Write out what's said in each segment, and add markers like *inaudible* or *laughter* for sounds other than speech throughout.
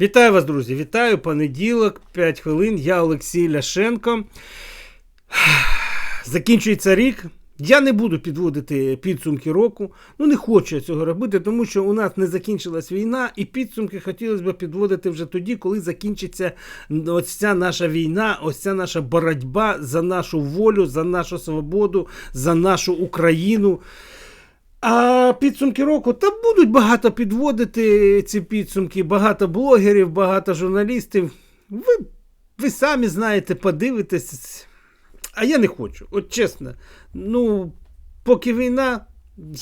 Вітаю вас, друзі! Вітаю понеділок, 5 хвилин. Я Олексій Ляшенко. Закінчується рік. Я не буду підводити підсумки року. Ну, не хочу я цього робити, тому що у нас не закінчилась війна, і підсумки хотілося б підводити вже тоді, коли закінчиться ось ця наша війна, ось ця наша боротьба за нашу волю, за нашу свободу, за нашу Україну. А підсумки року та будуть багато підводити ці підсумки, багато блогерів, багато журналістів. Ви, ви самі знаєте, подивитесь. А я не хочу. От чесно. Ну, поки війна,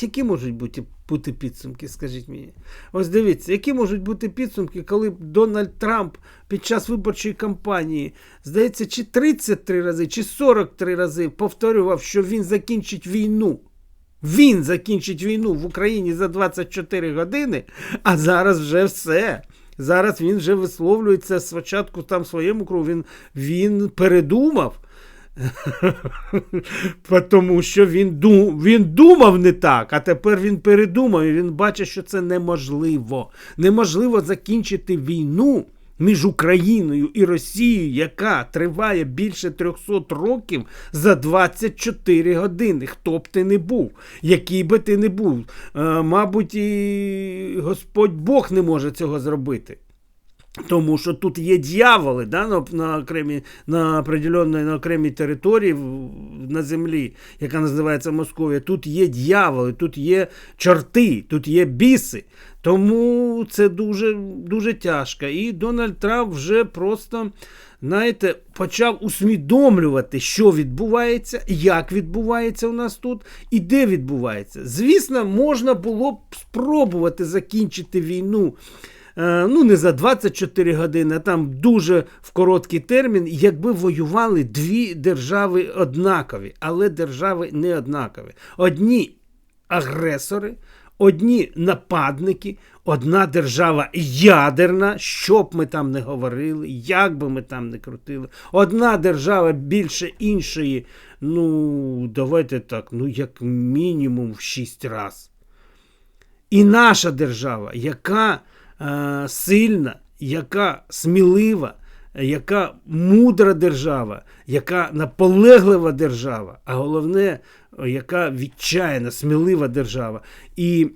які можуть бути бути підсумки, скажіть мені? Ось дивіться, які можуть бути підсумки, коли Дональд Трамп під час виборчої кампанії, здається, чи 33 рази, чи 43 рази повторював, що він закінчить війну. Він закінчить війну в Україні за 24 години, а зараз вже все. Зараз він вже висловлюється спочатку там своєму кругу. Він, він передумав. *laughs* Тому що він дум, він думав не так, а тепер він передумав і він бачить, що це неможливо. Неможливо закінчити війну між Україною і Росією, яка триває більше 300 років за 24 години. Хто б ти не був, який би ти не був. Е, мабуть, і Господь Бог не може цього зробити. Тому що тут є дьяволи да, на на, окремій на на окремій території на землі, яка називається Московія. Тут є дьяволи, тут є чорти, тут є біси. Тому це дуже дуже тяжко. І Дональд Трамп вже просто знаєте, почав усвідомлювати, що відбувається, як відбувається у нас тут і де відбувається. Звісно, можна було б спробувати закінчити війну. Е, ну, не за 24 години, а там дуже в короткий термін, якби воювали дві держави однакові, але держави не однакові. Одні агресори, одні нападники, одна держава ядерна, що б ми там не говорили, як би ми там не крутили. Одна держава більше іншої, ну, давайте так, ну, як мінімум в 6 разів. І наша держава, яка е, сильна, яка смілива, яка мудра держава, яка наполеглива держава, а головне, яка відчайна, смілива держава. І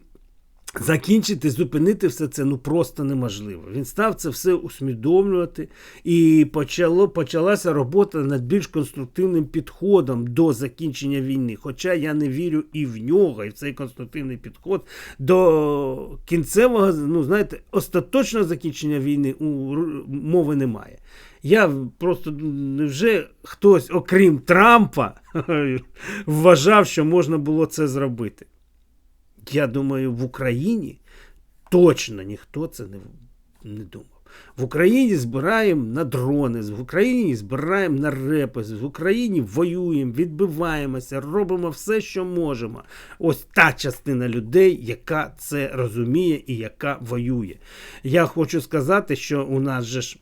Закінчити, зупинити все це ну просто неможливо. Він став це все усвідомлювати, і почало, почалася робота над більш конструктивним підходом до закінчення війни. Хоча я не вірю і в нього, і в цей конструктивний підход до кінцевого, ну знаєте, остаточного закінчення війни у мови немає. Я просто вже хтось, окрім Трампа, *laughs* вважав, що можна було це зробити я думаю, в Україні точно ніхто це не, не думав. В Україні збираємо на дрони, в Україні збираємо на репи, в Україні воюємо, відбиваємося, робимо все, що можемо. Ось та частина людей, яка це розуміє і яка воює. Я хочу сказати, що у нас же ж.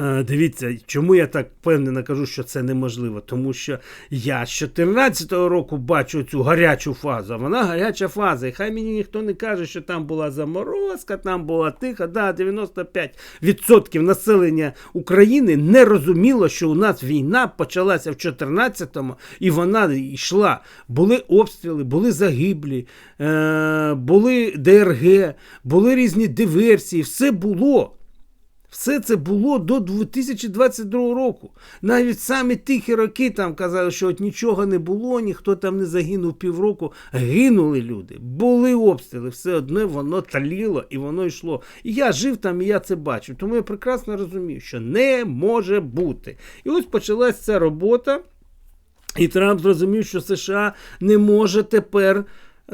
Е, дивіться, чому я так впевнено кажу, що це неможливо. Тому що я з 2014 року бачу цю гарячу фазу. Вона гаряча фаза. І хай мені ніхто не каже, що там була заморозка, там була тиха. Да, 95% населення України не розуміло, що у нас війна почалася в 2014-му і вона йшла. Були обстріли, були загиблі, е, були ДРГ, були різні диверсії. Все було. Все це було до 2022 року. Навіть самі тихі роки там казали, що от нічого не було, ніхто там не загинув півроку. Гинули люди, були обстріли, все одно воно таліло і воно йшло. І я жив там, і я це бачив. Тому я прекрасно розумію, що не може бути. І ось почалась ця робота, і Трамп зрозумів, що США не може тепер,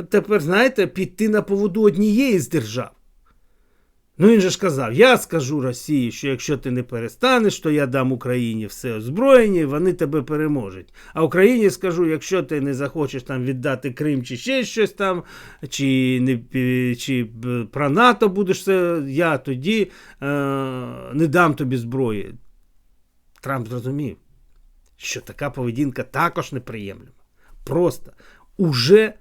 тепер, знаєте, піти на поводу однієї з держав. Ну він же ж казав, я скажу Росії, що якщо ти не перестанеш, то я дам Україні все озброєння, і вони тебе переможуть. А Україні скажу, якщо ти не захочеш там віддати Крим чи ще щось там, чи не, чи про НАТО будеш я тоді е, не дам тобі зброї. Трамп зрозумів, що така поведінка також неприємлива. Просто уже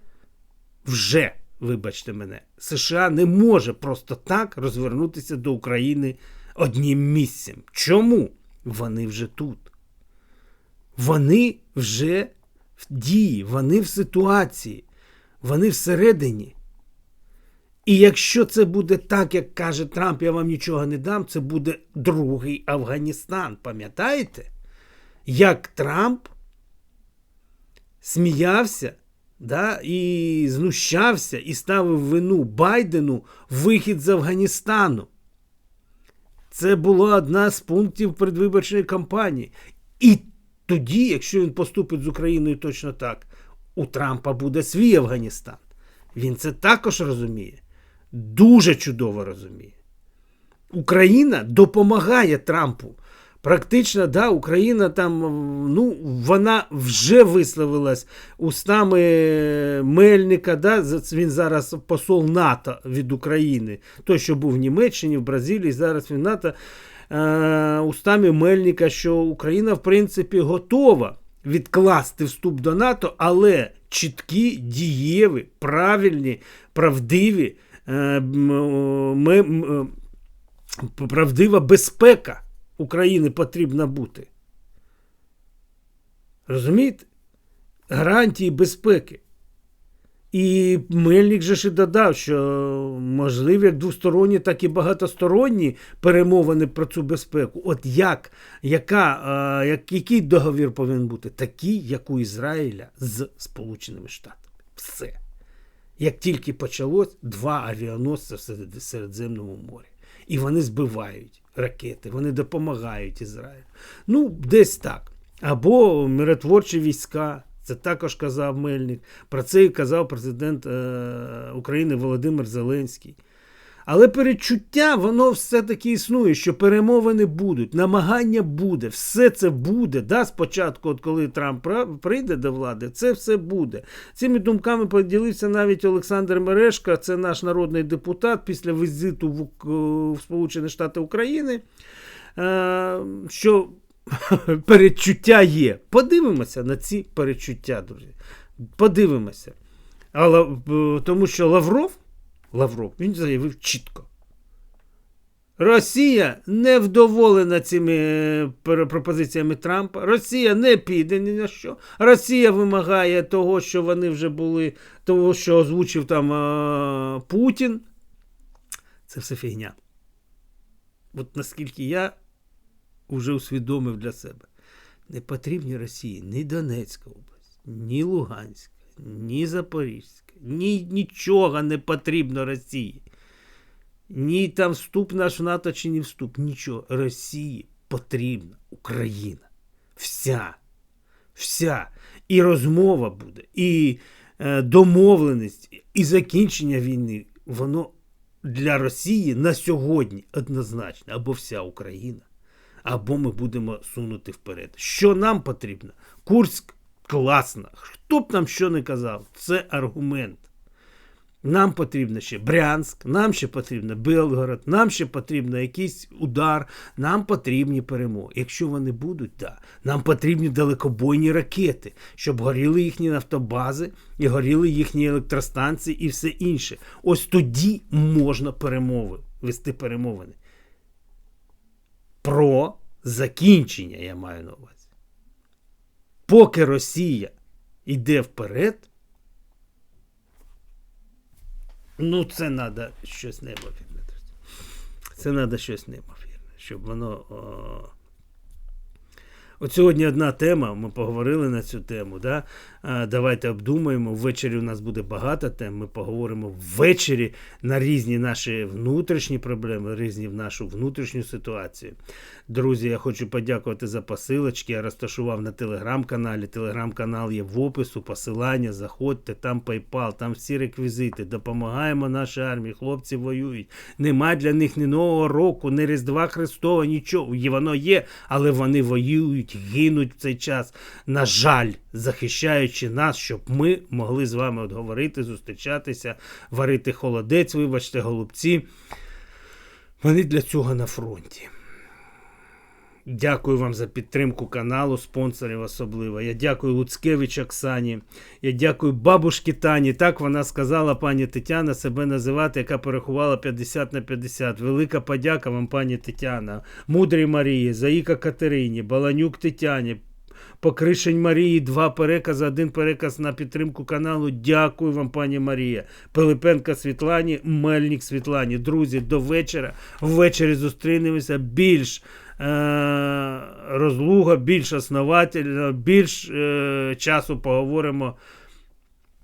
вже вибачте мене, США не може просто так розвернутися до України одним місцем. Чому? Вони вже тут. Вони вже в дії, вони в ситуації, вони всередині. І якщо це буде так, як каже Трамп, я вам нічого не дам, це буде другий Афганістан. Пам'ятаєте? Як Трамп сміявся да, і знущався, і ставив вину Байдену вихід з Афганістану. Це була одна з пунктів передвиборчої кампанії. І тоді, якщо він поступить з Україною точно так, у Трампа буде свій Афганістан. Він це також розуміє. Дуже чудово розуміє. Україна допомагає Трампу. Практично, да, Україна там, ну, вона вже висловилась устами Мельника, да, він зараз посол НАТО від України. Той, що був в Німеччині, в Бразилії, зараз він НАТО. Е, устами Мельника, що Україна, в принципі, готова відкласти вступ до НАТО, але чіткі, дієві, правильні, правдиві, е, ми, ми, правдива безпека. України потрібна бути. Розумієте? Гарантії безпеки. І Мельник же ще додав, що можливі як двосторонні, так і багатосторонні перемовини про цю безпеку. От як, яка, як, який договір повинен бути? Такий, як у Ізраїля з Сполученими Штатами. Все. Як тільки почалось, два авіаносця в Середземному морі. І вони збивають ракети, вони допомагають Ізраїлю. Ну, десь так. Або миротворчі війська. Це також казав Мельник. Про це і казав президент е, України Володимир Зеленський. Але перечуття, воно все-таки існує, що перемовини будуть, намагання буде, все це буде. Да, Спочатку, от коли Трамп прийде до влади, це все буде. Цими думками поділився навіть Олександр Мерешка, це наш народний депутат після візиту в, в Сполучені Штати України. Е, що *laughs* передчуття є. Подивимося на ці передчуття, друзі. Подивимося. Але, Тому що Лавров. Лавров, він заявив чітко. Росія не вдоволена цими е, пропозиціями Трампа. Росія не піде ні на що. Росія вимагає того, що вони вже були, того, що озвучив там а, Путін. Це все фігня. От наскільки я вже усвідомив для себе, не потрібні Росії ні Донецька область, ні Луганська, ні Запорізька. Ні, Нічого не потрібно Росії. Ні там вступ наш в НАТО чи не вступ. Нічого. Росії потрібна Україна. Вся. Вся. І розмова буде, і е, домовленість, і закінчення війни. Воно для Росії на сьогодні однозначно. Або вся Україна, або ми будемо сунути вперед. Що нам потрібно? Курськ класно. Хто б нам що не казав, це аргумент. Нам потрібно ще Брянськ, нам ще потрібно Белгород, нам ще потрібно якийсь удар, нам потрібні перемоги. Якщо вони будуть, да. нам потрібні далекобойні ракети, щоб горіли їхні нафтобази, і горіли їхні електростанції і все інше. Ось тоді можна перемови, вести перемовини. Про закінчення я маю на увазі. Поки Росія йде вперед, ну це треба щось неймовірне. Це треба щось неймовірне, щоб воно. О... От сьогодні одна тема, ми поговорили на цю тему. Да? Давайте обдумаємо. Ввечері у нас буде багато тем. Ми поговоримо ввечері на різні наші внутрішні проблеми, різні в нашу внутрішню ситуацію. Друзі, я хочу подякувати за посилочки. Я розташував на телеграм-каналі. Телеграм-канал є в опису, посилання. Заходьте, там PayPal, там всі реквізити. Допомагаємо нашій армії. Хлопці воюють. Нема для них ні Нового року, ні Різдва Христова, нічого. Воно є, але вони воюють, гинуть в цей час. На жаль, захищаючи нас, щоб ми могли з вами от говорити, зустрічатися, варити холодець, вибачте, голубці. Вони для цього на фронті. Дякую вам за підтримку каналу, спонсорів особливо. Я дякую Луцкевич Оксані. Я дякую бабушці Тані. Так вона сказала пані Тетяна себе називати, яка порахувала 50 на 50. Велика подяка вам, пані Тетяна, Мудрій Марії, Заїка Катерині, Баланюк Тетяні. Покришень Марії, два перекази, один переказ на підтримку каналу. Дякую вам, пані Марія. Пилипенка Світлані, Мельник Світлані. Друзі, до вечора. Ввечері зустрінемося більш розлуга, більш основательно, більш е- часу поговоримо.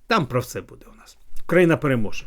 Там про все буде у нас. Україна переможе.